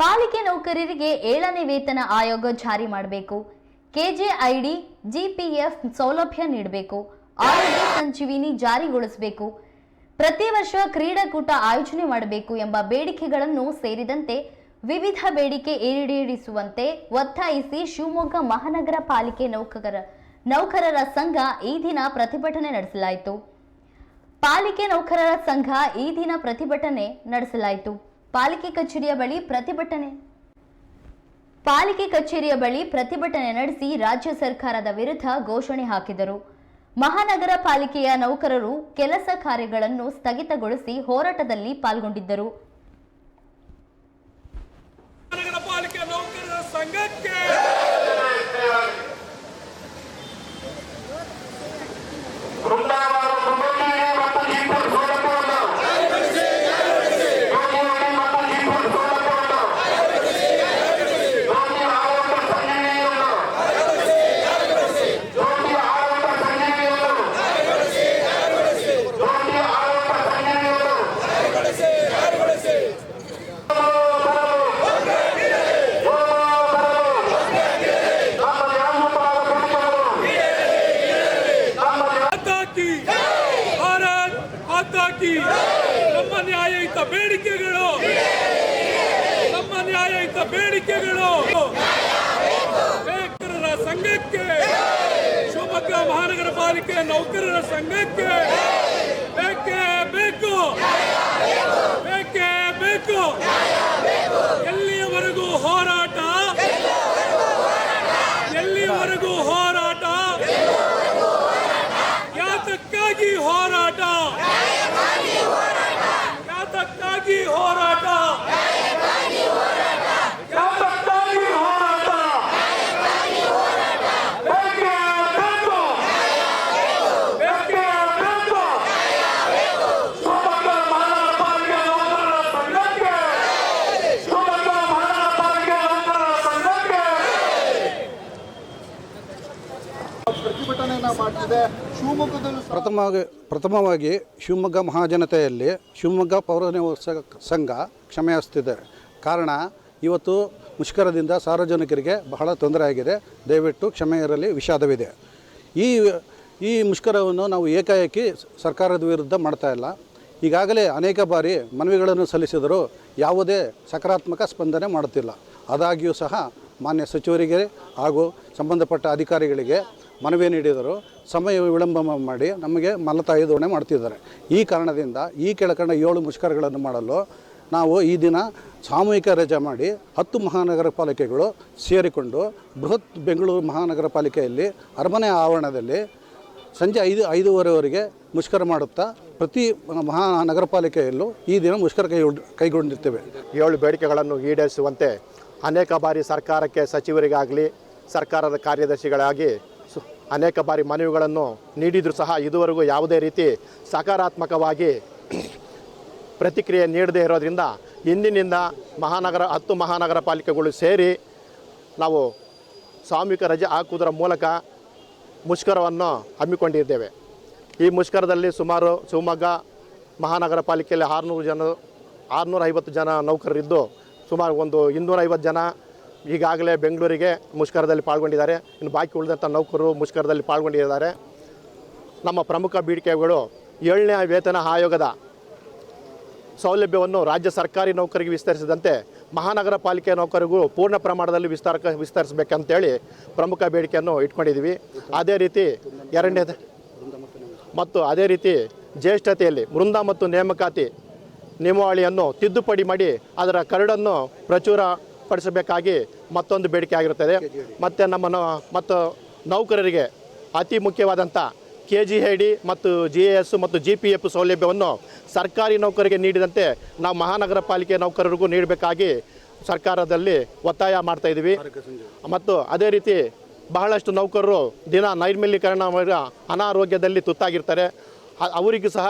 ಪಾಲಿಕೆ ನೌಕರರಿಗೆ ಏಳನೇ ವೇತನ ಆಯೋಗ ಜಾರಿ ಮಾಡಬೇಕು. ಕೆಜೆಐಡಿ, ಜಿಪಿಎಫ್ ಸೌಲಭ್ಯ ನೀಡಬೇಕು. ಆರೋಗ್ಯ ಸಂಜೀವಿನಿ ಜಾರಿಗೊಳಿಸಬೇಕು. ಪ್ರತಿ ವರ್ಷ ಕ್ರೀಡಾಕೂಟ ಆಯೋಜನೆ ಮಾಡಬೇಕು ಎಂಬ ಬೇಡಿಕೆಗಳನ್ನು ಸೇರಿದಂತೆ ವಿವಿಧ ಬೇಡಿಕೆ ಈಡೇರಿಸುವಂತೆ ಒತ್ತಾಯಿಸಿ ಶಿವಮೊಗ್ಗ ಮಹಾನಗರ ಪಾಲಿಕೆ ನೌಕರರ ನೌಕರರ ಸಂಘ ಈ ದಿನ ಪ್ರತಿಭಟನೆ ನಡೆಸಲಾಯಿತು. ಪಾಲಿಕೆ ನೌಕರರ ಸಂಘ ಈ ದಿನ ಪ್ರತಿಭಟನೆ ನಡೆಸಲಾಯಿತು. ಪಾಲಿಕೆ ಕಚೇರಿಯ ಬಳಿ ಪ್ರತಿಭಟನೆ. ಪಾಲಿಕೆ ಕಚೇರಿಯ ಬಳಿ ಪ್ರತಿಭಟನೆ ನಡೆಸಿ ರಾಜ್ಯ ಸರ್ಕಾರದ ವಿರುದ್ಧ ಘೋಷಣೆ ಹಾಕಿದರು. ಮಹಾನಗರ ಪಾಲಿಕೆಯ ನೌಕರರು ಕೆಲಸ ಕಾರ್ಯಗಳನ್ನು ಸ್ಥಗಿತಗೊಳಿಸಿ ಹೋರಾಟದಲ್ಲಿ ಪಾಲ್ಗೊಂಡಿದ್ದರು ನಗರ ಪಾಲಿಕೆ ನೌಕರರ ಸಂಘಕ್ಕೆ ವೃಂದಾವನ ಸುಬ್ಬಣ್ಣ ಮತ್ತು ಜೀಪುರ್ ಸೋಲಪ್ಪನವರು ಯೋಗಿವಾಡಿ ಮತ್ತು ಜೀಪುರ್ ಸೋಲಪ್ಪನವರು ಜ್ಯೋತಿ ಆರೋಗ್ಯ ಸಂಜೀವಿನಿಯವರು ಜ್ಯೋತಿ ಆರೋಗ್ಯ ಸಂಜೀವಿನಿಯವರು ಜ್ಯೋತಿ ಆರೋಗ್ಯ ಸಂಜೀವಿನಿಯವರು ನಮ್ಮ ನ್ಯಾಯಯುತವಾದ ಬೇಡಿಕೆಗಳು ನಮ್ಮ ಹಾಕಿ ಭಾರತ್ ಹಾಕಿ ನಮ್ಮ ನ್ಯಾಯಯುತ ಬೇಡಿಕೆಗಳು ನಮ್ಮ ನ್ಯಾಯಯುತ ಬೇಡಿಕೆಗಳು. ನೌಕರರ ಸಂಘಕ್ಕೆ, ಶಿವಮೊಗ್ಗ ಮಹಾನಗರ ಪಾಲಿಕೆ ನೌಕರರ ಸಂಘಕ್ಕೆ. ಬೇಕೇ ಬೇಕು. ಬೇಕೇ ಬೇಕು. ಎಲ್ಲಿಯವರೆಗೂ ಹೋರಾಟ? ಎಲ್ಲಿಯವರೆಗೂ ಹೋರಾಟ? ಯಾತಕ್ಕಾಗಿ ಹೋರಾಟ ಯಾತಕ್ಕಾಗಿ ಹೋರಾಟ ಯಾತಕ್ಕಾಗಿ ಹೋರಾಟ ಬೇಕೇ ಬೇಕು ಬೇಕೇ ಬೇಕು ಶಿವಮೊಗ್ಗ ಮಹಾನಗರ ಪಾಲಿಕೆ ನೌಕರರ ಸಂಘಕ್ಕೆ ಶಿವಮೊಗ್ಗ ಮಹಾನಗರ ಪಾಲಿಕೆ ನೌಕರರ ಸಂಘಕ್ಕೆ ಪ್ರತಿಭಟನೆಯನ್ನ ಪ್ರಥಮವಾಗಿ ಪ್ರಥಮವಾಗಿ ಶಿವಮೊಗ್ಗ ಮಹಾಜನತೆಯಲ್ಲಿ ಶಿವಮೊಗ್ಗ ಪೌರ ಸಂಘ ಕ್ಷಮೆಯಾಸ್ತಿದೆ ಕಾರಣ, ಇವತ್ತು ಮುಷ್ಕರದಿಂದ ಸಾರ್ವಜನಿಕರಿಗೆ ಬಹಳ ತೊಂದರೆ ಆಗಿದೆ. ದಯವಿಟ್ಟು ಕ್ಷಮೆ ಇರಲಿ, ವಿಷಾದವಿದೆ. ಈ ಈ ಮುಷ್ಕರವನ್ನು ನಾವು ಏಕಾಏಕಿ ಸರ್ಕಾರದ ವಿರುದ್ಧ ಮಾಡ್ತಾ ಇಲ್ಲ. ಈಗಾಗಲೇ ಅನೇಕ ಬಾರಿ ಮನವಿಗಳನ್ನು ಸಲ್ಲಿಸಿದರೂ ಯಾವುದೇ ಸಕಾರಾತ್ಮಕ ಸ್ಪಂದನೆ ಮಾಡುತ್ತಿಲ್ಲ. ಆದಾಗ್ಯೂ ಸಹ ಮಾನ್ಯ ಸಚಿವರಿಗೆ ಹಾಗೂ ಸಂಬಂಧಪಟ್ಟ ಅಧಿಕಾರಿಗಳಿಗೆ ಮನವಿ ನೀಡಿದರು ಸಮಯ ವಿಳಂಬ ಮಾಡಿ ನಮಗೆ ಮಲತಾಯಿ ಧೋರಣೆ ಮಾಡ್ತಿದ್ದಾರೆ. ಈ ಕಾರಣದಿಂದ ಈ ಕೆಳಕಂಡ ಏಳು ಮುಷ್ಕರಗಳನ್ನು ಮಾಡಲು ನಾವು ಈ ದಿನ ಸಾಮೂಹಿಕ ರಜೆ ಮಾಡಿ ಹತ್ತು ಮಹಾನಗರ ಪಾಲಿಕೆಗಳು ಸೇರಿಕೊಂಡು ಬೃಹತ್ ಬೆಂಗಳೂರು ಮಹಾನಗರ ಪಾಲಿಕೆಯಲ್ಲಿ ಅರಮನೆ ಆವರಣದಲ್ಲಿ ಸಂಜೆ ಐದು, ಐದೂವರೆವರೆಗೆ ಮುಷ್ಕರ ಮಾಡುತ್ತಾ ಪ್ರತಿ ಮಹಾನಗರ ಪಾಲಿಕೆಯಲ್ಲೂ ಈ ದಿನ ಮುಷ್ಕರ ಕೈ, ಕೈಗೊಂಡಿರ್ತೇವೆ. ಏಳು ಬೇಡಿಕೆಗಳನ್ನು ಈಡೇರಿಸುವಂತೆ ಅನೇಕ ಬಾರಿ ಸರ್ಕಾರಕ್ಕೆ ಸಚಿವರಿಗಾಗಲಿ, ಸರ್ಕಾರದ ಕಾರ್ಯದರ್ಶಿಗಳಾಗಿ ಅನೇಕ ಬಾರಿ ಮನವಿಗಳನ್ನು ನೀಡಿದರೂ ಸಹ ಇದುವರೆಗೂ ಯಾವುದೇ ರೀತಿ ಸಕಾರಾತ್ಮಕವಾಗಿ ಪ್ರತಿಕ್ರಿಯೆ ನೀಡದೇ ಇರೋದ್ರಿಂದ ಇಂದಿನಿಂದ ಮಹಾನಗರ, ಹತ್ತು ಮಹಾನಗರ ಪಾಲಿಕೆಗಳು ಸೇರಿ ನಾವು ಸಾಮೂಹಿಕ ರಜೆ ಹಾಕುವುದರ ಮೂಲಕ ಮುಷ್ಕರವನ್ನು ಹಮ್ಮಿಕೊಂಡಿದ್ದೇವೆ. ಈ ಮುಷ್ಕರದಲ್ಲಿ ಸುಮಾರು ಶಿವಮೊಗ್ಗ ಮಹಾನಗರ ಪಾಲಿಕೆಯಲ್ಲಿ ಆರುನೂರು ಜನ ಆರುನೂರ ಐವತ್ತು ಜನ ನೌಕರರಿದ್ದು ಸುಮಾರು ಒಂದು ಇನ್ನೂರೈವತ್ತು ಜನ ಈಗಾಗಲೇ ಬೆಂಗಳೂರಿಗೆ ಮುಷ್ಕರದಲ್ಲಿ ಪಾಲ್ಗೊಂಡಿದ್ದಾರೆ. ಇನ್ನು ಬಾಕಿ ಉಳಿದಂಥ ನೌಕರರು ಮುಷ್ಕರದಲ್ಲಿ ಪಾಲ್ಗೊಂಡಿದ್ದಾರೆ. ನಮ್ಮ ಪ್ರಮುಖ ಬೇಡಿಕೆಗಳು ಏಳನೇ ವೇತನ ಆಯೋಗದ ಸೌಲಭ್ಯವನ್ನು ರಾಜ್ಯ ಸರ್ಕಾರಿ ನೌಕರಿಗೆ ವಿಸ್ತರಿಸಿದಂತೆ ಮಹಾನಗರ ಪಾಲಿಕೆ ನೌಕರಿಗೂ ಪೂರ್ಣ ಪ್ರಮಾಣದಲ್ಲಿ ವಿಸ್ತಾರ ವಿಸ್ತರಿಸಬೇಕಂತೇಳಿ ಪ್ರಮುಖ ಬೇಡಿಕೆಯನ್ನು ಇಟ್ಕೊಂಡಿದ್ದೀವಿ. ಅದೇ ರೀತಿ ಎರಡನೇದು ಮತ್ತು ಅದೇ ರೀತಿ ಜ್ಯೇಷ್ಠತೆಯಲ್ಲಿ ವೃಂದ ಮತ್ತು ನೇಮಕಾತಿ ನಿಯಮಾವಳಿಯನ್ನು ತಿದ್ದುಪಡಿ ಮಾಡಿ ಅದರ ಕರಡನ್ನು ಪ್ರಚುರ ಪಡಿಸಬೇಕಾಗಿ ಮತ್ತೊಂದು ಬೇಡಿಕೆ ಆಗಿರುತ್ತದೆ. ಮತ್ತು ನಮ್ಮ ಮತ್ತು ನೌಕರರಿಗೆ ಅತಿ ಮುಖ್ಯವಾದಂಥ ಕೆ ಜಿ ಐ ಡಿ ಮತ್ತು ಜಿ ಎ ಎಸ್ ಮತ್ತು ಜಿ ಪಿ ಎಫ್ ಸೌಲಭ್ಯವನ್ನು ಸರ್ಕಾರಿ ನೌಕರಿಗೆ ನೀಡಿದಂತೆ ನಾವು ಮಹಾನಗರ ಪಾಲಿಕೆ ನೌಕರರಿಗೂ ನೀಡಬೇಕಾಗಿ ಸರ್ಕಾರದಲ್ಲಿ ಒತ್ತಾಯ ಮಾಡ್ತಾ ಇದ್ದೀವಿ. ಮತ್ತು ಅದೇ ರೀತಿ ಬಹಳಷ್ಟು ನೌಕರರು ದಿನ ನೈರ್ಮಲ್ಯೀಕರಣ ಅನಾರೋಗ್ಯದಲ್ಲಿ ತುತ್ತಾಗಿರ್ತಾರೆ. ಅವರಿಗೂ ಸಹ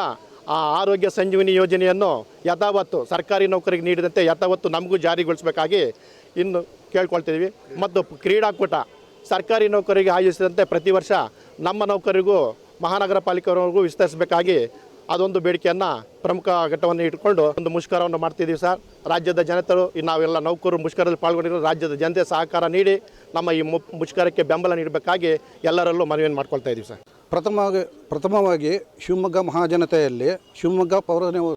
ಆ ಆರೋಗ್ಯ ಸಂಜೀವಿನಿ ಯೋಜನೆಯನ್ನು ಯಥಾವತ್ತು ಸರ್ಕಾರಿ ನೌಕರಿಗೆ ನೀಡಿದಂತೆ ಯಥಾವತ್ತು ನಮಗೂ ಜಾರಿಗೊಳಿಸಬೇಕಾಗಿ ಇನ್ನು ಕೇಳ್ಕೊಳ್ತಿದ್ದೀವಿ. ಮತ್ತು ಕ್ರೀಡಾಕೂಟ ಸರ್ಕಾರಿ ನೌಕರಿಗೆ ಆಯೋಜಿಸಿದಂತೆ ಪ್ರತಿ ವರ್ಷ ನಮ್ಮ ನೌಕರಿಗೂ ಮಹಾನಗರ ಪಾಲಿಕೆಯವರಿಗೂ ವಿಸ್ತರಿಸಬೇಕಾಗಿ ಅದೊಂದು ಬೇಡಿಕೆಯನ್ನು ಪ್ರಮುಖ ಘಟ್ಟವನ್ನು ಇಟ್ಟುಕೊಂಡು ಒಂದು ಮುಷ್ಕರವನ್ನು ಮಾಡ್ತಿದ್ದೀವಿ ಸರ್. ರಾಜ್ಯದ ಜನತೆಗಳು ಈ ನಾವೆಲ್ಲ ನೌಕರರು ಮುಷ್ಕರದಲ್ಲಿ ಪಾಲ್ಗೊಂಡಿರೋ ರಾಜ್ಯದ ಜನತೆ ಸಹಕಾರ ನೀಡಿ ನಮ್ಮ ಈ ಮುಷ್ಕರಕ್ಕೆ ಬೆಂಬಲ ನೀಡಬೇಕಾಗಿ ಎಲ್ಲರಲ್ಲೂ ಮನವಿಯನ್ನು ಮಾಡ್ಕೊಳ್ತಾ ಇದ್ದೀವಿ ಸರ್. ಪ್ರಥಮವಾಗಿ ಪ್ರಥಮವಾಗಿ ಶಿವಮೊಗ್ಗ ಮಹಾಜನತೆಯಲ್ಲಿ ಶಿವಮೊಗ್ಗ ಪೌರ